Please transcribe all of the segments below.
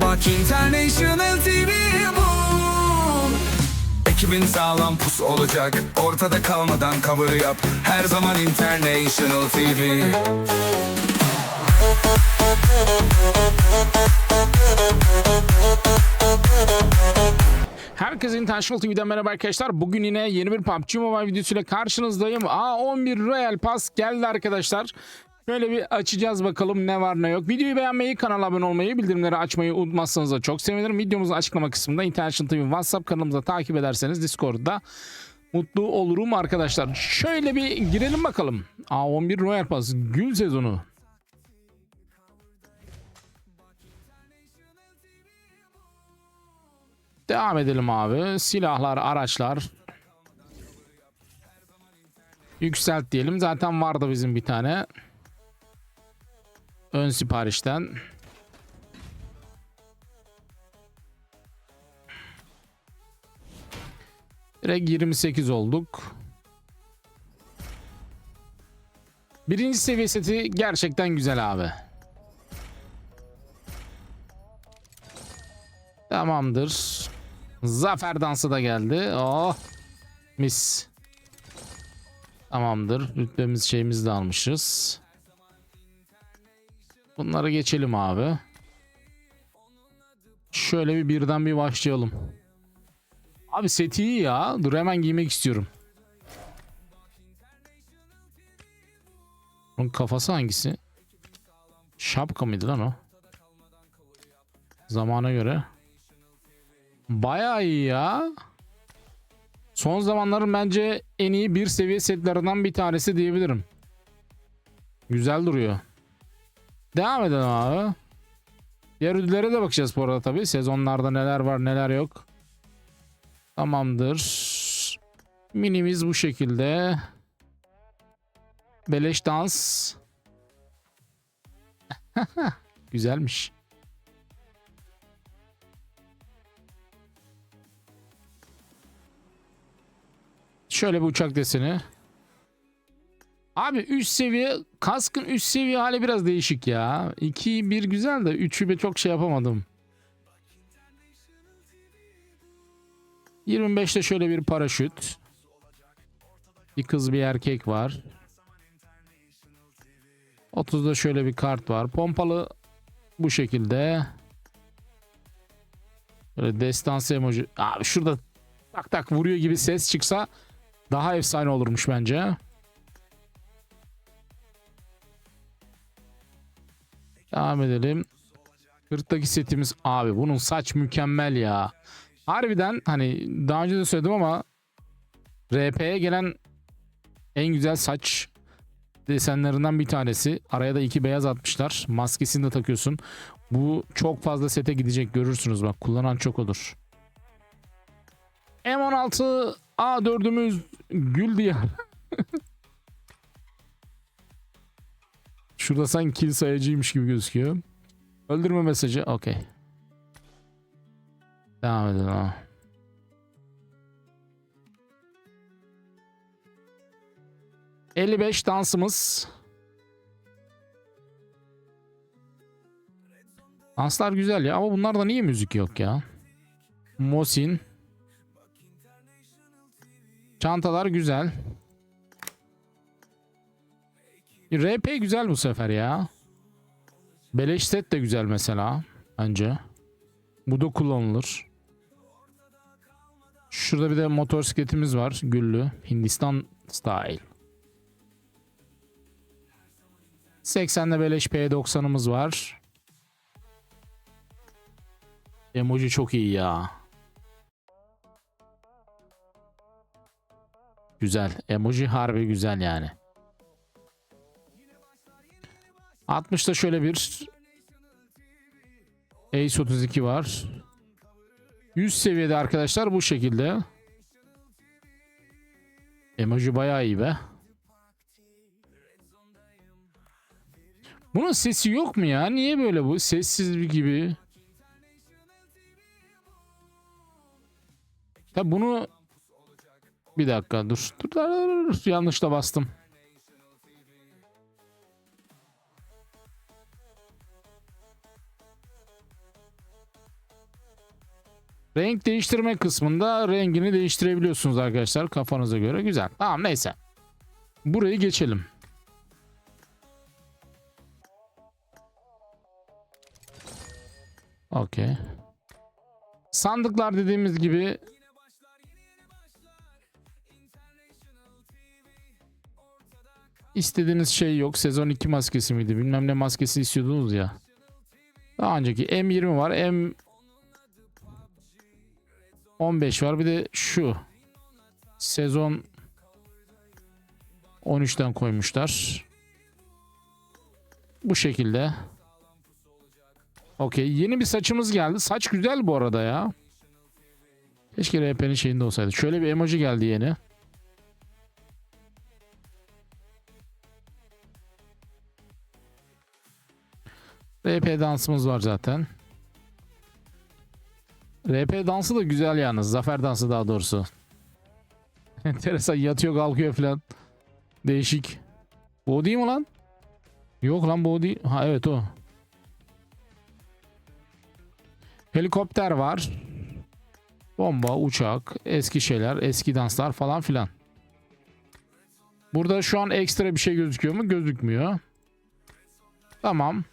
Bak International TV bu Ekibin sağlam pus olacak Ortada kalmadan cover yap Her zaman International TV Herkese International TV'den merhaba arkadaşlar. Bugün yine yeni bir PUBG Mobile videosuyla karşınızdayım. A11 Royal Pass geldi arkadaşlar. Şöyle bir açacağız bakalım ne var ne yok. Videoyu beğenmeyi, kanala abone olmayı, bildirimleri açmayı unutmazsanız da çok sevinirim. Videomuzun açıklama kısmında International TV WhatsApp kanalımıza takip ederseniz Discord'da mutlu olurum arkadaşlar. Şöyle bir girelim bakalım. A11 Royal Pass gün sezonu. Devam edelim abi. Silahlar, araçlar. Yükselt diyelim. Zaten vardı bizim bir tane. Ön siparişten. Direkt 28 olduk. Birinci seviye seti gerçekten güzel abi. Tamamdır. Zafer dansı da geldi. Oh. Mis. Tamamdır. Rütbemiz şeyimizi de almışız. Bunları geçelim abi. Şöyle bir birden bir başlayalım. Abi set iyi ya. Dur hemen giymek istiyorum. Onun kafası hangisi? Şapka mıydı lan o? Zamana göre. Bayağı iyi ya. Son zamanların bence en iyi bir seviye setlerinden bir tanesi diyebilirim. Güzel duruyor. Devam edelim abi. Diğer ödüllere de bakacağız bu arada tabii. Sezonlarda neler var neler yok. Tamamdır. Minimiz bu şekilde. Beleş dans. Güzelmiş. Şöyle bir uçak deseni. Abi üst seviye kaskın üst seviye hali biraz değişik ya. 2 1 güzel de 3'ü be çok şey yapamadım. 25'te şöyle bir paraşüt. Bir kız bir erkek var. 30'da şöyle bir kart var. Pompalı bu şekilde. Böyle destansı emoji. Abi şurada tak tak vuruyor gibi ses çıksa daha efsane olurmuş bence. Devam edelim. 40'taki setimiz abi bunun saç mükemmel ya. Harbiden hani daha önce de söyledim ama RP'ye gelen en güzel saç desenlerinden bir tanesi. Araya da iki beyaz atmışlar. Maskesini de takıyorsun. Bu çok fazla sete gidecek görürsünüz bak. Kullanan çok olur. M16 A4'ümüz gül diyar. Şurada sanki kill sayacıymış gibi gözüküyor. Öldürme mesajı. Okey. Devam edelim ama. ...55 dansımız. Danslar güzel ya ama bunlarda niye müzik yok ya? Mosin. Çantalar güzel. RP güzel bu sefer ya. Beleş set de güzel mesela. Bence. Bu da kullanılır. Şurada bir de motosikletimiz var. Güllü. Hindistan style. 80'de beleş P90'ımız var. Emoji çok iyi ya. Güzel. Emoji harbi güzel yani. 60'ta şöyle bir Ace 32 var. 100 seviyede arkadaşlar bu şekilde. Emoji bayağı iyi be. Bunun sesi yok mu ya? Niye böyle bu? Sessiz bir gibi. Tabi bunu bir dakika. Dur, dur, dur, dur. Yanlışla bastım. Renk değiştirme kısmında rengini değiştirebiliyorsunuz arkadaşlar kafanıza göre. Güzel. Tamam neyse. Burayı geçelim. Okey. Sandıklar dediğimiz gibi istediğiniz şey yok. Sezon 2 maskesi miydi? Bilmem ne maskesi istiyordunuz ya. Daha önceki M20 var. M 15 var. Bir de şu. Sezon 13'ten koymuşlar. Bu şekilde. Okey. Yeni bir saçımız geldi. Saç güzel bu arada ya. Keşke RP'nin şeyinde olsaydı. Şöyle bir emoji geldi yeni. RP dansımız var zaten. RP dansı da güzel yalnız. Zafer dansı daha doğrusu. Enteresan yatıyor kalkıyor falan. Değişik. O değil mi lan? Yok lan bu değil. Ha evet o. Helikopter var. Bomba, uçak, eski şeyler, eski danslar falan filan. Burada şu an ekstra bir şey gözüküyor mu? Gözükmüyor. Tamam.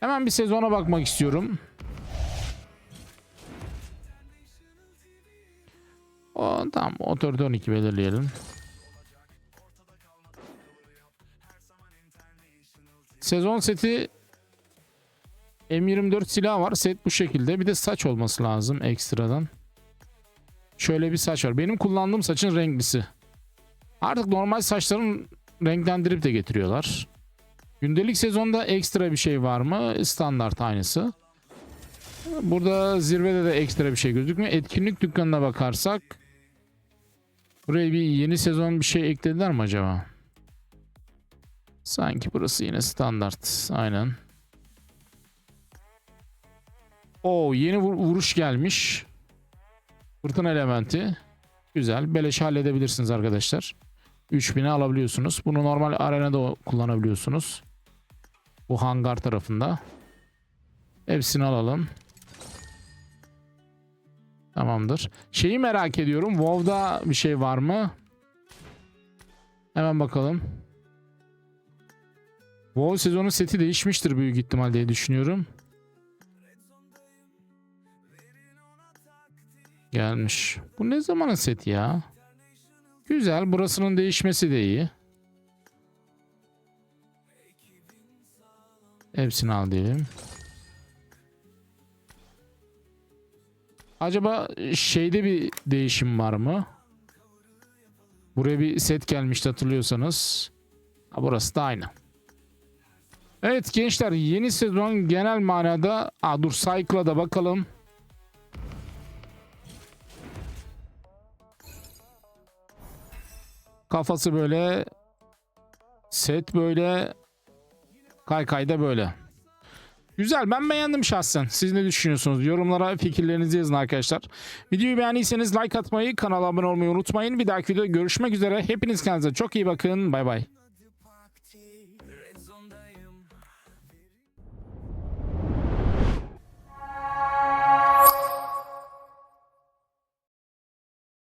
Hemen bir sezona bakmak istiyorum. O, tamam otorde 12 belirleyelim. Sezon seti M24 silah var. Set bu şekilde. Bir de saç olması lazım ekstradan. Şöyle bir saç var. Benim kullandığım saçın renklisi. Artık normal saçların renklendirip de getiriyorlar. Gündelik sezonda ekstra bir şey var mı? Standart aynısı. Burada zirvede de ekstra bir şey gözükmüyor. Etkinlik dükkanına bakarsak buraya bir yeni sezon bir şey eklediler mi acaba? Sanki burası yine standart. Aynen. Oo yeni vur- vuruş gelmiş. Fırtına elementi. Güzel. Beleş halledebilirsiniz arkadaşlar. 3000'e alabiliyorsunuz. Bunu normal arenada kullanabiliyorsunuz. Bu hangar tarafında. Hepsini alalım. Tamamdır. Şeyi merak ediyorum. WoW'da bir şey var mı? Hemen bakalım. WoW sezonu seti değişmiştir büyük ihtimal diye düşünüyorum. Gelmiş. Bu ne zamanın seti ya? Güzel. Burasının değişmesi de iyi. Hepsini al diyelim. Acaba şeyde bir değişim var mı? Buraya bir set gelmişti hatırlıyorsanız. Ha, burası da aynı. Evet gençler yeni sezon genel manada... Aa, dur Cycle'a da bakalım. Kafası böyle. Set böyle. Kaykayda böyle. Güzel ben beğendim şahsen. Siz ne düşünüyorsunuz? Yorumlara fikirlerinizi yazın arkadaşlar. Videoyu beğendiyseniz like atmayı, kanala abone olmayı unutmayın. Bir dahaki videoda görüşmek üzere. Hepiniz kendinize çok iyi bakın. Bay bay.